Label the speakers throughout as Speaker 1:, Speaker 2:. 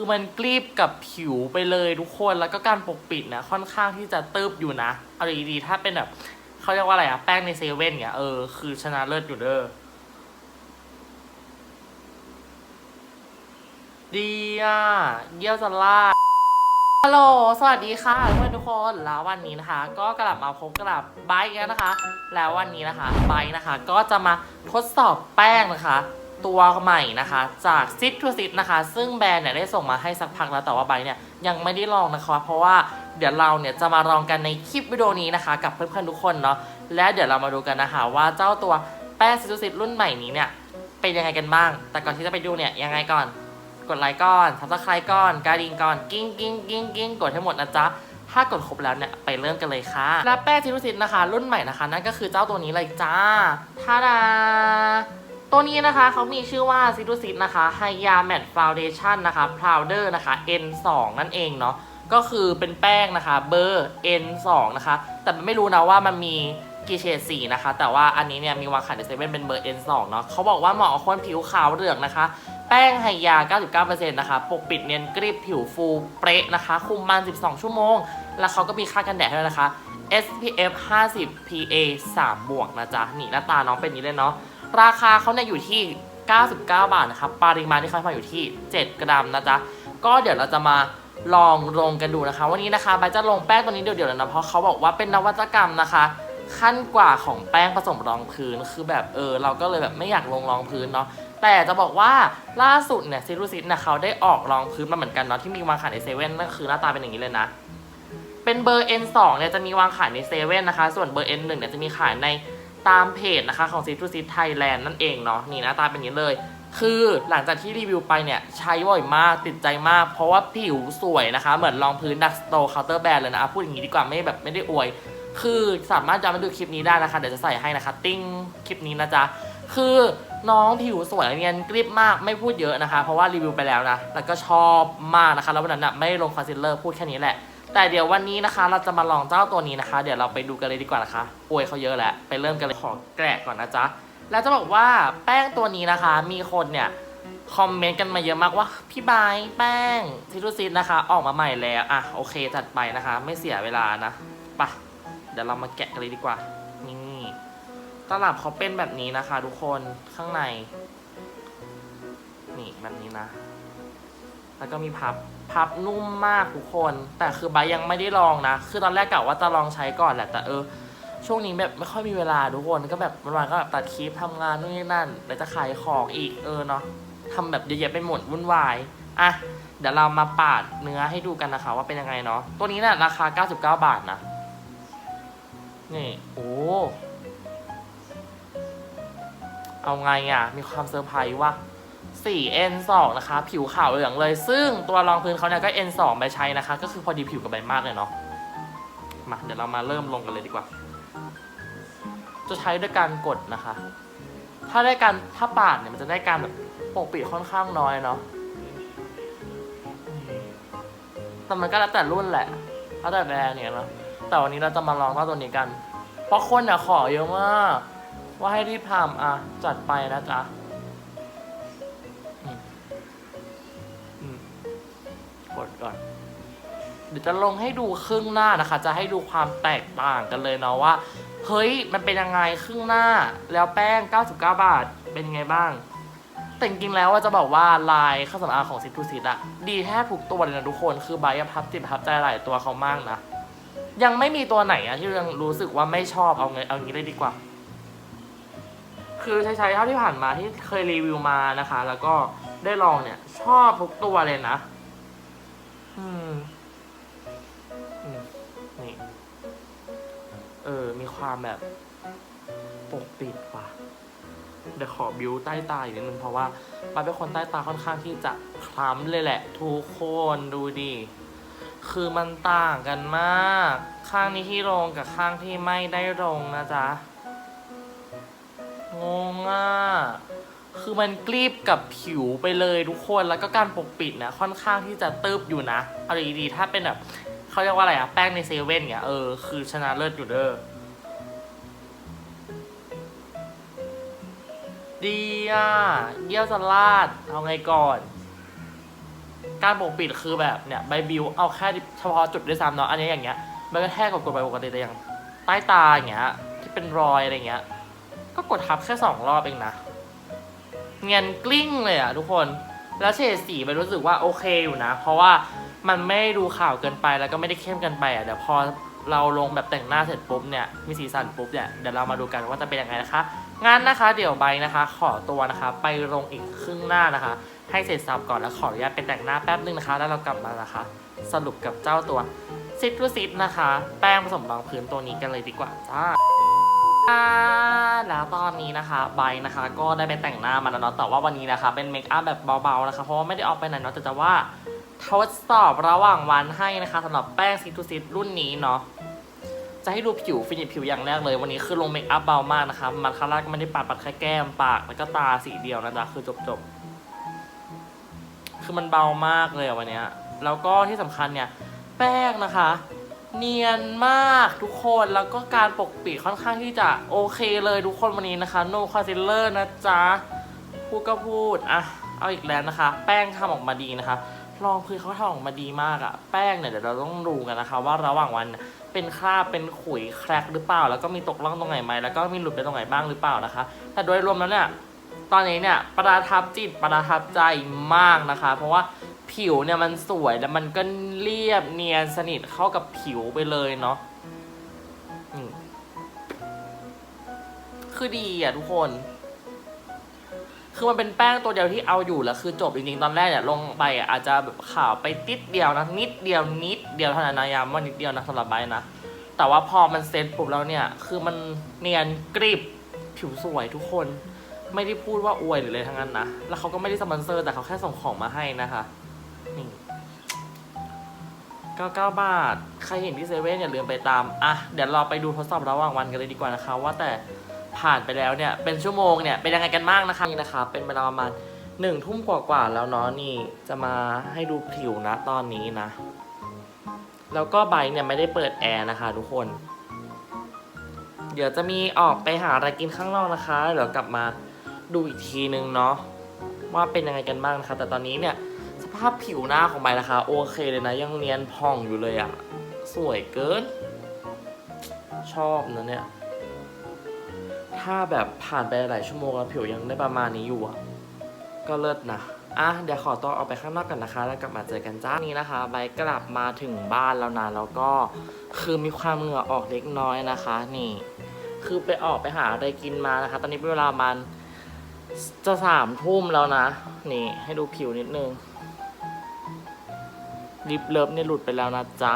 Speaker 1: คือมันกรีบกับผิวไปเลยทุกคนแล้วก็การปกปิดนะค่อนข้างที่จะตืบอยู่นะเอาดีๆถ้าเป็นแบบเขาเรียกว่าอะไรอะแป้งในเซเว่นเนี่ยเออคือชนะเลิศอยู่เด้อดีอะเยี่ยวจะลาฮัลโหล สวัสดีค่ะเพื่อนทุกคน แล้ววันนี้นะคะ ก็กลับมาพบกับไบค์กันนะคะ แล้ววันนี้นะคะไบค์นะคะ ก็จะมาทดสอบแป้งนะคะ ตัวใหม่นะคะ จากซิตทูซิตนะคะ ซึ่งแบรนด์เนี่ยได้ส่งมาให้สักพักแล้วแต่ว่าไบเนี่ยยังไม่ได้ลองนะคะ เพราะว่าเดี๋ยวเราเนี่ยจะมาลองกันในคลิปวิดีโอนี้นะคะ กับเพื่อนๆทุกคนเนาะและเดี๋ยวเรามาดูกันนะคะ ว่าเจ้าตัวแป้งซิตทูซิตรุ่นใหม่นี้เนี่ยเป็นยังไงกันบ้าง แต่ก่อนที่จะไปดูเนี่ยยังไงก่อน กดไลค์ก่อนทับสไครต์ก่อนกระดิ่งก่อนกิ้งกิ้งกิ้งกิ้งกดให้หมดนะจ๊ะถ้ากดครบแล้วเนี่ยไปเริ่มกันเลยค่ะ และแป้งซิตทูซิตนะคะ รุ่นใหม่นะคะนั่นก็คือเจ้าตัวนี้เลยจ้าทาดา ตัวนี้นะคะเขามีชื่อว่าซิตูซิตนะคะไฮยาแมตฟาวเดชั่นนะคะพาวเดอร์นะคะ N2 นั่นเองเนาะก็คือเป็นแป้งนะคะเบอร์ N2 นะคะ แต่ไม่รู้นะว่ามันมีกี่เฉดสีนะคะ แต่ว่าอันนี้เนี่ยมีวางขายในเซเว่นเป็นเบอร์ N2 เนาะเขาบอกว่าเหมาะกับคนผิวขาวเหลืองนะคะ แป้งไฮยา 99%นะคะ ปกปิดเนียนกริบผิวฟูเป๊ะนะคะ คุมมัน 12 ชั่วโมง แล้วเขาก็มีค่ากันแดดด้วยนะคะ SPF 50 PA 3 บวกนะจ๊ะนี่หน้าตาน้องเป็นนี้เลยเนาะ ราคาเขาเนี่ยอยู่ที่ 99 บาทนะครับ ปริมาณที่เขาให้มาอยู่ที่ 7 กรัมนะจ๊ะ ก็เดี๋ยวเราจะมาลองลงกันดูนะคะ วันนี้นะคะใบจะลงแป้งตัวนี้เดี๋ยวๆแล้วนะ เพราะเขาบอกว่าเป็นนวัตกรรมนะคะ ขั้นกว่าของแป้งผสมรองพื้น คือแบบเออเราก็เลยแบบไม่อยากลงรองพื้นเนาะ แต่จะบอกว่าล่าสุดเนี่ยซิรูซิตเนี่ยเขาได้ออกรองพื้นมาเหมือนกันเนาะที่มีวางขายในเซเว่นนั่นก็คือหน้าตาเป็นอย่างนี้เลยนะ เป็นเบอร์ N2 เนี่ยจะมีวางขายในเซเว่นนะคะ ส่วนเบอร์ N1 เนี่ยจะมีขายใน ตามเพจนะคะของ c i t r u s i t Thailand นั่นเองเนาะนี่หน้าตาเป็นอย่างนี้เลย คือหลังจากที่รีวิวไปเนี่ยใช้บ่อยมากติดใจมาก เพราะว่าผิวสวยนะคะ เหมือนรองพื้นดักสโตเคาน์เตอร์แบรนด์เลยนะพูดอย่างนี้ดีกว่าไม่แบบไม่ได้อวย คือสามารถจะมาดูคลิปนี้ได้นะคะ เดี๋ยวจะใส่ให้นะคะ ติ้งคลิปนี้นะจ๊ะคือน้องผิวสวยเนียนกริบมากไม่พูดเยอะนะคะ เพราะว่ารีวิวไปแล้วนะแล้วก็ชอบมากนะคะแล้ววันนั้นนะไม่ลงคอนซีลเลอร์พูดแค่นี้แหละ แต่เดี๋ยววันนี้นะคะ เราจะมาลองเจ้าตัวนี้นะคะ เดี๋ยวเราไปดูกันเลยดีกว่านะคะอวยเขาเยอะแล้วไปเริ่มกันเลยขอแกะก่อนนะจ๊ะแล้วจะบอกว่าแป้งตัวนี้นะคะ มีคนเนี่ยคอมเมนต์กันมาเยอะมากว่าพี่บายแป้งซิทูซินนะคะ ออกมาใหม่แล้วอะโอเคจัดไปนะคะ ไม่เสียเวลานะปะเดี๋ยวเรามาแกะกันเลยดีกว่า นี่ตลับเขาเป็นแบบนี้นะคะ ทุกคนข้างใน นี่แบบนี้นะ แล้วก็มีพับ พับนุ่มมากทุกคน แต่คือใบยังไม่ได้ลองนะ คือตอนแรกกะว่าจะลองใช้ก่อนแหละ แต่เออ ช่วงนี้แบบไม่ค่อยมีเวลาทุกคน ก็แบบวันๆก็แบบตัดคลิปทำงานนู่นนี่นั่นเดี๋ยวจะขายของอีกเออเนาะทำแบบเยอะแยะไปหมดวุ่นวาย อะ เดี๋ยวเรามาปาดเนื้อให้ดูกันนะคะ ว่าเป็นยังไงเนาะ ตัวนี้เนี่ยราคา 99 บาทนะ นี่ โอ้ เอาไงอะ มีความเซอร์ไพรส์ว่ะ 4 N2 นะคะ ผิวขาวเหลืองเลย ซึ่งตัวรองพื้นเขาเนี่ยก็ N2 ไปใช้นะคะ ก็คือพอดีผิวกับใบมากเลยเนาะมาเดี๋ยวเรามาเริ่มลงกันเลยดีกว่า จะใช้ด้วยการกดนะคะ ถ้าได้การถ้าปาดเนี่ยมันจะได้การแบบปกปิดค่อนข้างน้อยเนาะแต่มันก็แล้วแต่รุ่นแหละแล้วแต่แบรนด์เนี่ยเนาะแต่วันนี้เราจะมาลองว่าตัวนี้กัน เพราะคนเนี่ยขอเยอะมาก ว่าให้รีบทำอะจัดไปนะจ๊ะ ก่อน เดี๋ยวจะลงให้ดูครึ่งหน้านะคะ จะให้ดูความแตกต่างกันเลยเนาะว่า เฮ้ย มันเป็นยังไงครึ่งหน้า แล้วแป้ง 99 บาท เป็นยังไงบ้าง แต่จริงแล้วว่าจะบอกว่าลายเครื่องสำอางของซิทูซิตอะดีแทบทุกตัวเลยนะทุกคน คือใบพับติดพับใจหลายตัวเขามากนะ ยังไม่มีตัวไหนอะที่ยังรู้สึกว่าไม่ชอบเอาไงเอางี้เลยดีกว่า คือใช้ใช้เท่าที่ผ่านมาที่เคยรีวิวมานะคะ แล้วก็ได้ลองเนี่ยชอบทุกตัวเลยนะ อืมอืมนี่ เออ มีความแบบปกปิดว่ะ เดี๋ยวขอบิวใต้ตาอีกนิดนึงเพราะว่าปาเป็นคนใต้ตาค่อนข้างที่จะคล้ำเลยแหละ ทุกคนดูดิ คือมันต่างกันมาก ข้างนี้ที่ลงกับข้างที่ไม่ได้ลงนะจ๊ะ งงอะ คือมันกรีบกับผิวไปเลยทุกคนแล้วก็การปกปิดนี่ยค่อนข้างที่จะตืบอยู่นะเอาดีๆถ้าเป็นแบบเขาเรียกว่าอะไรอะแป้งในเซเว่นเนี่ยเออคือชนะเลิศอยู่เด้อดีอะเยี่ยวจะลาดเอาไงก่อน การปกปิดคือแบบเนี่ยใบบิวเอาแค่เฉพาะจุดด้วยซ้ำเนาะอันนี้อย่างเงี้ยมันก็แค่กดๆไปปกติแต่อย่างใต้ตาอย่างเงี้ยที่เป็นรอยอะไรเงี้ย ก็กดทับแค่สองรอบเองนะ เนียนกลิ้งเลยอะทุกคน แล้วเฉดสีไปรู้สึกว่าโอเคอยู่นะ เพราะว่ามันไม่ดูขาวเกินไปแล้วก็ไม่ได้เข้มเกินไปอะเดี๋ยวพอเราลงแบบแต่งหน้าเสร็จปุ๊บเนี่ยมีสีสันปุ๊บเนี่ยเดี๋ยวเรามาดูกันว่าจะเป็นยังไงนะคะงั้นนะคะ เดี๋ยวใบนะคะ ขอตัวนะคะ ไปลงอีกครึ่งหน้านะคะ ให้เสร็จสับก่อนแล้วขออนุญาตไปแต่งหน้าแป๊บนึงนะคะ แล้วเรากลับมานะคะ สรุปกับเจ้าตัวซิตรูซิตนะคะ แป้งผสมรองพื้นตัวนี้กันเลยดีกว่าจ้า แล้วตอนนี้นะคะใบนะคะ ก็ได้ไปแต่งหน้ามาแล้วเนาะแต่ว่าวันนี้นะคะ เป็นเมคอัพแบบเบาๆนะคะ เพราะว่าไม่ได้ออกไปไหนเนาะแต่จะว่าทดสอบระหว่างวันให้นะคะสำหรับแป้งซิทูซิตรุ่นนี้เนาะจะให้ดูผิวฟินิชผิวอย่างแรกเลย วันนี้คือลงเมคอัพเบามากนะคะมาคาร่าก็ไม่ได้ปัดปัดแค่แก้มปากแล้วก็ตาสีเดียวนะจ๊ะคือจบๆคือมันเบามากเลยวันนี้แล้วก็ที่สำคัญเนี่ยแป้งนะคะ เนียนมากทุกคนแล้วก็การปกปิดค่อนข้างที่จะโอเคเลยทุกคนวันนี้นะคะ no concealer นะจ๊ะ พูดก็พูด อะ เอาอีกแล้วนะคะ แป้งทำออกมาดีนะคะ รองพื้นเขาทำออกมาดีมากอะแป้งเนี่ยเดี๋ยวเราต้องดูกันนะคะ ว่าระหว่างวันเนี่ยเป็นคราบเป็นขุยแครกหรือเปล่า แล้วก็มีตกล่องตรงไหนไหมแล้วก็มีหลุดไปตรงไหนบ้างหรือเปล่านะคะ แต่โดยรวมแล้วเนี่ยตอนนี้เนี่ยประทับจิตประทับใจมากนะคะ เพราะว่า ผิวเนี่ยมันสวยแล้วมันก็เรียบเนียนสนิทเข้ากับผิวไปเลยเนาะคือดีอะทุกคน คือมันเป็นแป้งตัวเดียวที่เอาอยู่แล้วคือจบจริงๆตอนแรกเนี่ยลงไปอะอาจจะแบบขาวไปติดเดียวนะนิดเดียวนิดเดียวเท่านั้นนะย้ำว่านิดเดียวนะสำหรับใบนะแต่ว่าพอมันเซ็ตปุ๊บแล้วเนี่ย คือมันเนียนกริบผิวสวยทุกคน ไม่ได้พูดว่าอวยหรืออะไรทั้งนั้นนะ แล้วเขาก็ไม่ได้สปอนเซอร์แต่เขาแค่ส่งของมาให้นะคะ นี่99 บาท ใครเห็นที่เซเว่นอย่าลืมไปตาม อะ เดี๋ยวเราไปดูทดสอบระหว่างวันกันเลยดีกว่านะคะ ว่าแต่ผ่านไปแล้วเนี่ย เป็นชั่วโมงเนี่ย เป็นยังไงกันบ้างนะคะ นี่นะคะ เป็นเวลาประมาณหนึ่งทุ่มกว่าๆแล้วเนาะนี่จะมาให้ดูผิวนะตอนนี้นะ แล้วก็ใบเนี่ยไม่ได้เปิดแอร์นะคะทุกคน เดี๋ยวจะมีออกไปหาอะไรกินข้างนอกนะคะ เดี๋ยวกลับมาดูอีกทีนึงเนาะว่าเป็นยังไงกันบ้างนะคะ แต่ตอนนี้เนี่ย ภาพผิวหน้าของใบนะคะ โอเคเลยนะ ยังเนียนผ่องอยู่เลยอะสวยเกิน ชอบนะเนี่ย ถ้าแบบผ่านไปหลายชั่วโมงแล้วผิวยังได้ประมาณนี้อยู่อะก็เลิศนะอะเดี๋ยวขอตัวออกไปข้างนอกกันนะคะ แล้วกลับมาเจอกันจ้านี้นะคะ ใบกลับมาถึงบ้านแล้วนะแล้วก็คือมีความเหงื่อออกเล็กน้อยนะคะ นี่ คือไปออกไปหาอะไรกินมานะคะ ตอนนี้เป็นเวลามันจะสามทุ่มแล้วนะ นี่ให้ดูผิวนิดนึง ลิปเลิฟเนี่ยหลุดไปแล้วนะจ๊ะ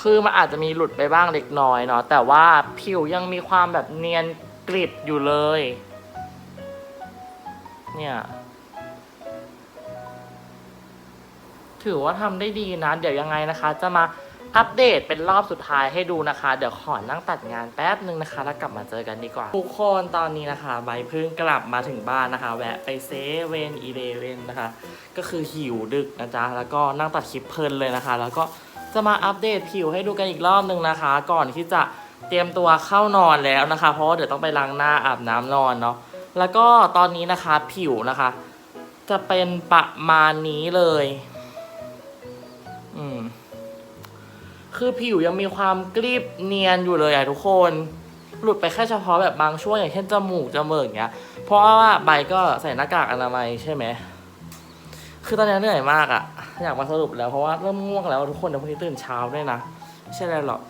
Speaker 1: คือมันอาจจะมีหลุดไปบ้างเล็กน้อยเนาะ แต่ว่าผิวยังมีความแบบเนียนกริบอยู่เลย เนี่ย ถือว่าทำได้ดีนะ เดี๋ยวยังไงนะคะ จะมา อัปเดตเป็นรอบสุดท้ายให้ดูนะคะ เดี๋ยวขอนั่งตัดงานแป๊บนึงนะคะ แล้วกลับมาเจอกันดีกว่า ทุกคนตอนนี้นะคะใบพิ่งกลับมาถึงบ้านนะคะ แวะไปเซเว่นอีเลเว่นนะคะ ก็คือหิวดึกนะจ๊ะ แล้วก็นั่งตัดคลิปเพลินเลยนะคะ แล้วก็จะมาอัปเดตผิวให้ดูกันอีกรอบนึงนะคะ ก่อนที่จะเตรียมตัวเข้านอนแล้วนะคะ เพราะว่าเดี๋ยวต้องไปล้างหน้าอาบน้ำนอนเนาะแล้วก็ตอนนี้นะคะผิวนะคะ จะเป็นประมาณนี้เลย คือผิวยังมีความกรีบเนียนอยู่เลยอะทุกคน หลุดไปแค่เฉพาะแบบบางช่วงอย่างเช่นจมูกจมูกอย่างเงี้ย เพราะว่าใบก็ใส่หน้ากากอนามัยใช่ไหม คือตอนนี้เหนื่อยมากอะอยากมาสรุปแล้วเพราะว่าเริ่มง่วงแล้วทุกคนเดี๋ยวพรุ่งนี้ตื่นเช้าด้วยนะไม่ใช่อะไรหรอก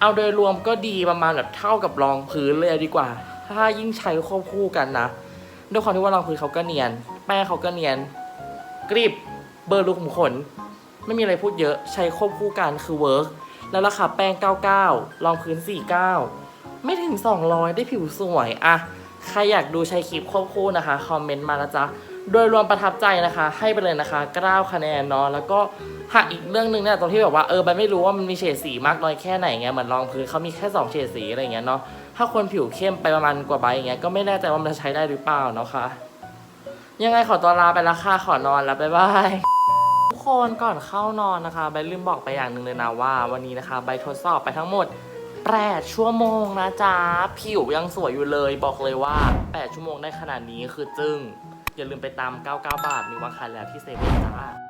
Speaker 1: เอาโดยรวมก็ดีประมาณแบบเท่ากับรองพื้นเลยดีกว่า ถ้ายิ่งใช้ควบคู่กันนะด้วยความที่ว่ารองพื้นเขาก็เนียน แป้งเขาก็เนียนกริบเบอร์ลูกขุมขน ไม่มีอะไรพูดเยอะใช้ควบคู่กันคือเวิร์กแล้วราคาแป้ง 99 รองพื้น 49 ไม่ถึง 200 ได้ผิวสวยอะใครอยากดูใช้คลิปควบคู่นะคะ คอมเมนต์มานะจ๊ะ โดยรวมประทับใจนะคะ ให้ไปเลยนะคะ9คะแนนเนาะแล้วก็หากอีกเรื่องหนึ่งเนี่ยตรงที่แบบว่าเออใบไม่รู้ว่ามันมีเฉดสีมากน้อยแค่ไหนไงเหมือนรองพื้นเขามีแค่ 2 เฉดสีอะไรเงี้ยเนาะถ้าคนผิวเข้มไปประมาณกว่าใบอย่างเงี้ยก็ไม่แน่ใจว่ามันจะใช้ได้หรือเปล่าเนาะคะยังไงขอตัวลาไปและค่ะขอนอนแล้วบ๊ายบาย คนก่อนเข้านอนนะคะใบลืมบอกไปอย่างหนึ่งเลยนะว่า วันนี้นะคะใบทดสอบไปทั้งหมด 8 ชั่วโมงนะจ๊ะ ผิวยังสวยอยู่เลยบอกเลยว่า 8 ชั่วโมงได้ขนาดนี้คือจึ้งอย่าลืมไปตาม 99 บาท มีวางขายแล้วที่เซเว่นจ้า